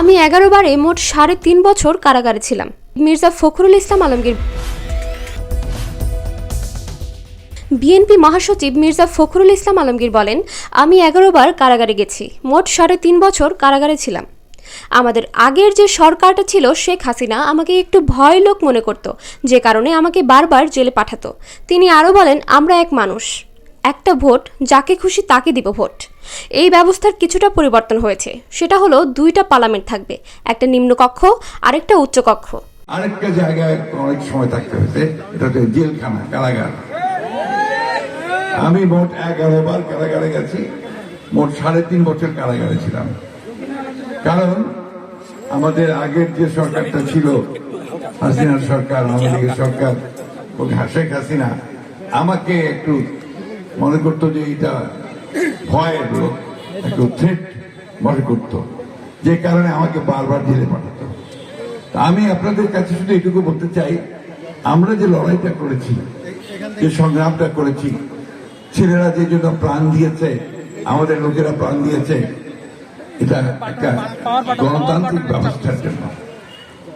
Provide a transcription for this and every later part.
আমি এগারো বারে মোট সাড়ে তিন বছর কারাগারে ছিলাম। মির্জা ফখরুল ইসলাম আলমগীর। বিএনপি মহাসচিব মির্জা ফখরুল ইসলাম আলমগীর বলেন, আমি এগারো বার কারাগারে গেছি, মোট সাড়ে তিন বছর কারাগারে ছিলাম। আমাদের আগের যে সরকারটা ছিল, শেখ হাসিনা আমাকে একটু ভয় লোক মনে করত, যে কারণে আমাকে বারবার জেলে পাঠাতো। তিনি আরও বলেন, আমরা এক মানুষ। একটা ভোট, যাকে খুশি তাকে দিব ভোট। এই ব্যবস্থার কিছুটা পরিবর্তন হয়েছে। সেটা হলো দুইটা পার্লামেন্ট থাকবে, একটা নিম্নকক্ষ, আরেকটা উচ্চকক্ষ। আরেকটা জায়গায় অনেক সময় থাকতে হয়েছে, এটা হচ্ছে জেলখানা, কারাগার। আমি মোট এগারো বার কারাগারে গেছি, মোট সাড়ে তিন বছর কারাগারে ছিলাম। কারণ আমাদের আগের যে সরকারটা ছিল, হাসিনার সরকার আওয়ামী লীগের সরকার শেখ হাসিনা, আমাকে একটু মনে করতো যে এটা ভয়ের লোক, একটু থ্রেট মনে করতো। যে কারণে আমাকে বারবার জেলে পাঠাতো। আমি আপনাদের কাছে শুধু এটুকু বলতে চাই, আমরা যে লড়াইটা করেছি, যে সংগ্রামটা করেছি, ছেলেরা যে জন্য প্রাণ দিয়েছে, আমাদের লোকেরা প্রাণ দিয়েছে, এটা একটা গণতান্ত্রিক ব্যবস্থার জন্য।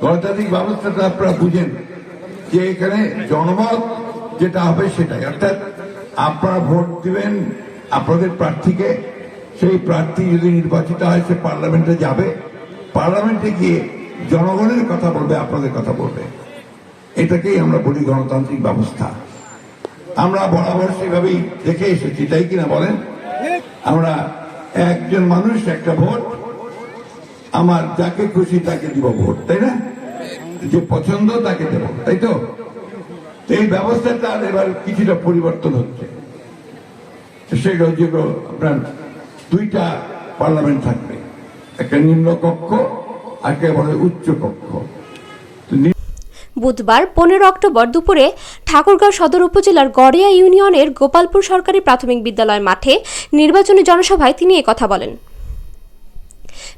গণতান্ত্রিক ব্যবস্থাটা আপনারা বুঝেন যে এখানে জনমত যেটা হবে সেটাই। অর্থাৎ আপনারা ভোট দিবেন, আপনাদের প্রার্থীকে। সেই প্রার্থী যদি নির্বাচিত হয়, সে পার্লামেন্টে যাবে। পার্লামেন্টে গিয়ে জনগণের কথা বলবে, আপনাদের কথা বলবে। এটাকেই আমরা বলি গণতান্ত্রিক ব্যবস্থা। আমরা বরাবর সেভাবেই দেখে এসেছি, তাই কিনা বলেন? আমরা একজন মানুষ, একটা ভোট। আমার যাকে খুশি তাকে দিব ভোট, তাই না? যে পছন্দ তাকে দেব, তাই তো? এই ব্যবস্থাটা এবার কিছুটা পরিবর্তন হচ্ছে। সেটা হচ্ছে আপনার দুইটা পার্লামেন্ট থাকবে। একটা নিম্ন কক্ষ একেবারে উচ্চ কক্ষ। বুধবার পনেরো অক্টোবর দুপুরে ঠাকুরগাঁও সদর উপজেলার গড়িয়া ইউনিয়নের গোপালপুর সরকারি প্রাথমিক বিদ্যালয় মাঠে নির্বাচনী জনসভায় তিনি কথা বলেন।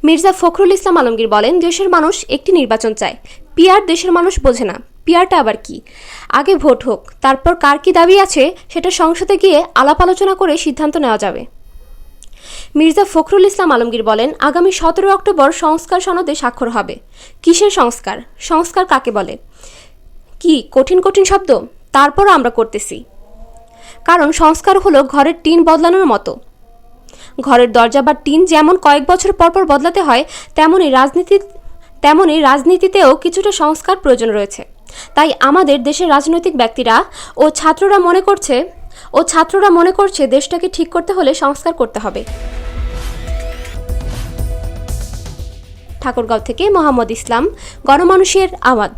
মির্জা ফখরুল ইসলাম আলমগীর বলেন, দেশের মানুষ একটি নির্বাচন চায়। পিয়ার দেশের মানুষ বোঝে না। পিয়ারটা আবার কি? আগে ভোট হোক, তারপর কার কি দাবি আছে সেটা সংসদে গিয়ে আলাপ আলোচনা করে সিদ্ধান্ত নেওয়া যাবে। মির্জা ফখরুল ইসলাম আলমগীর বলেন, আগামী সতেরো অক্টোবর সংস্কার সনদে স্বাক্ষর হবে। কিসের সংস্কার? সংস্কার কাকে বলে? কি, কঠিন কঠিন শব্দ? তারপরও আমরা করতেছি। কারণ সংস্কার হলো ঘরের টিন বদলানোর মতো। ঘরের দরজা বা টিন যেমন কয়েক বছর পর পর বদলাতে হয়, তেমনই রাজনীতি তেমনই রাজনীতিতেও কিছুটা সংস্কার প্রয়োজন রয়েছে। তাই আমাদের দেশের রাজনৈতিক ব্যক্তিরা ও ছাত্ররা মনে করছে, ও ছাত্ররা মনে করছে দেশটাকে ঠিক করতে হলে সংস্কার করতে হবে। ঠাকুরগাঁও থেকে মোহাম্মদ ইসলাম, গণমানুষের আওয়াজ।